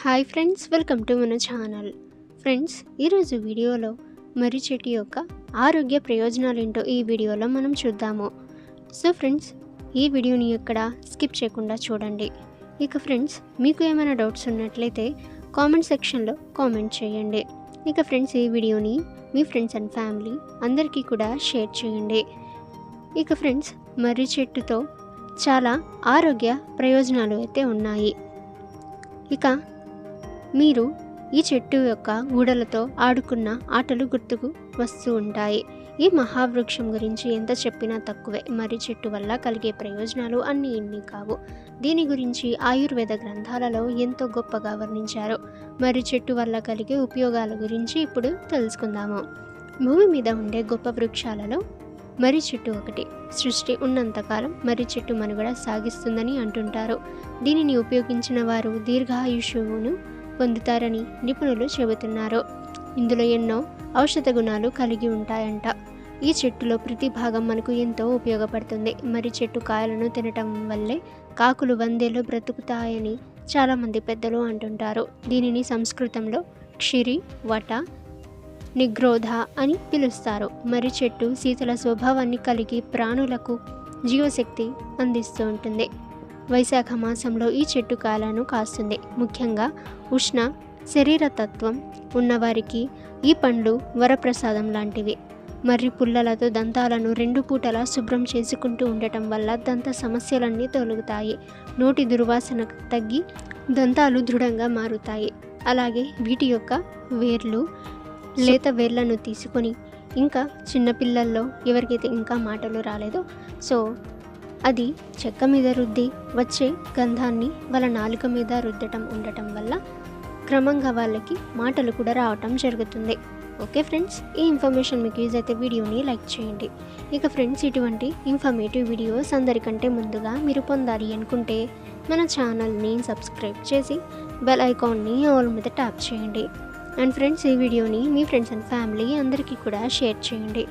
Hi friends welcome to మన channel. Friends ఈరోజు వీడియోలో మర్రి చెట్టు యొక్క ఆరోగ్య ప్రయోజనాలు ఏంటో ఈ వీడియోలో మనం చూద్దాము. సో ఫ్రెండ్స్ ఈ వీడియోని ఇక్కడ స్కిప్ చేయకుండా చూడండి. ఇక ఫ్రెండ్స్ మీకు ఏమైనా డౌట్స్ ఉన్నట్లయితే కామెంట్ సెక్షన్లో కామెంట్ చేయండి. ఇక ఫ్రెండ్స్ ఈ వీడియోని మీ ఫ్రెండ్స్ అండ్ ఫ్యామిలీ అందరికీ కూడా షేర్ చేయండి. ఇక ఫ్రెండ్స్ మర్రి చెట్టుతో చాలా ఆరోగ్య ప్రయోజనాలు అయితే ఉన్నాయి. ఇక మీరు ఈ చెట్టు యొక్క ఊడలతో ఆడుకున్న ఆటలు గుర్తుకు వస్తూ ఉంటాయి. ఈ మహావృక్షం గురించి ఎంత చెప్పినా తక్కువే. మర్రి చెట్టు వల్ల కలిగే ప్రయోజనాలు అన్నీ ఇన్ని కావు. దీని గురించి ఆయుర్వేద గ్రంథాలలో ఎంతో గొప్పగా వర్ణించారు. మర్రి చెట్టు వల్ల కలిగే ఉపయోగాల గురించి ఇప్పుడు తెలుసుకుందాము. భూమి మీద ఉండే గొప్ప వృక్షాలలో మర్రి చెట్టు ఒకటి. సృష్టి ఉన్నంతకాలం మర్రి చెట్టు మనుగడ సాగిస్తుందని అంటుంటారు. దీనిని ఉపయోగించిన వారు దీర్ఘాయుషువును పొందుతారని నిపుణులు చెబుతున్నారు. ఇందులో ఎన్నో ఔషధ గుణాలు కలిగి ఉంటాయంట. ఈ చెట్టులో ప్రతి భాగం మనకు ఎంతో ఉపయోగపడుతుంది. మరి చెట్టు కాయలను తినటం వల్లే కాకులు వందేలో బ్రతుకుతాయని చాలామంది పెద్దలు అంటుంటారు. దీనిని సంస్కృతంలో క్షిరి వట నిగ్రోధ అని పిలుస్తారు. మరి చెట్టు శీతల స్వభావాన్ని కలిగి ప్రాణులకు జీవశక్తి అందిస్తూ ఉంటుంది. వైశాఖ మాసంలో ఈ చెట్టు కాలను కాస్తుంది. ముఖ్యంగా ఉష్ణ శరీర తత్వం ఉన్నవారికి ఈ పండ్లు వరప్రసాదం లాంటివి. మర్రి పుల్లలతో దంతాలను రెండు పూటలా శుభ్రం చేసుకుంటూ ఉండటం వల్ల దంత సమస్యలన్నీ తొలగుతాయి. నోటి దుర్వాసన తగ్గి దంతాలు దృఢంగా మారుతాయి. అలాగే వీటి యొక్క వేర్లు లేత వేర్లను తీసుకొని ఇంకా చిన్నపిల్లల్లో ఎవరికైతే ఇంకా మాటలు రాలేదో సో అది చెక్క మీద రుద్ది వచ్చే గంధాన్ని వాళ్ళ నాలుక మీద రుద్దటం ఉండటం వల్ల క్రమంగా వాళ్ళకి మాటలు కూడా రావటం జరుగుతుంది. Okay friends? ఈ ఇన్ఫర్మేషన్ మీకు యూజ్ అయితే వీడియోని లైక్ చేయండి. ఇక ఫ్రెండ్స్ ఇటువంటి ఇన్ఫర్మేటివ్ వీడియోస్ అందరికంటే ముందుగా మీరు పొందాలి అనుకుంటే మన ఛానల్ని సబ్స్క్రైబ్ చేసి బెల్ ఐకాన్ని ఆల్ మీద ట్యాప్ చేయండి. అండ్ ఫ్రెండ్స్ ఈ వీడియోని మీ ఫ్రెండ్స్ అండ్ ఫ్యామిలీ అందరికీ కూడా షేర్ చేయండి.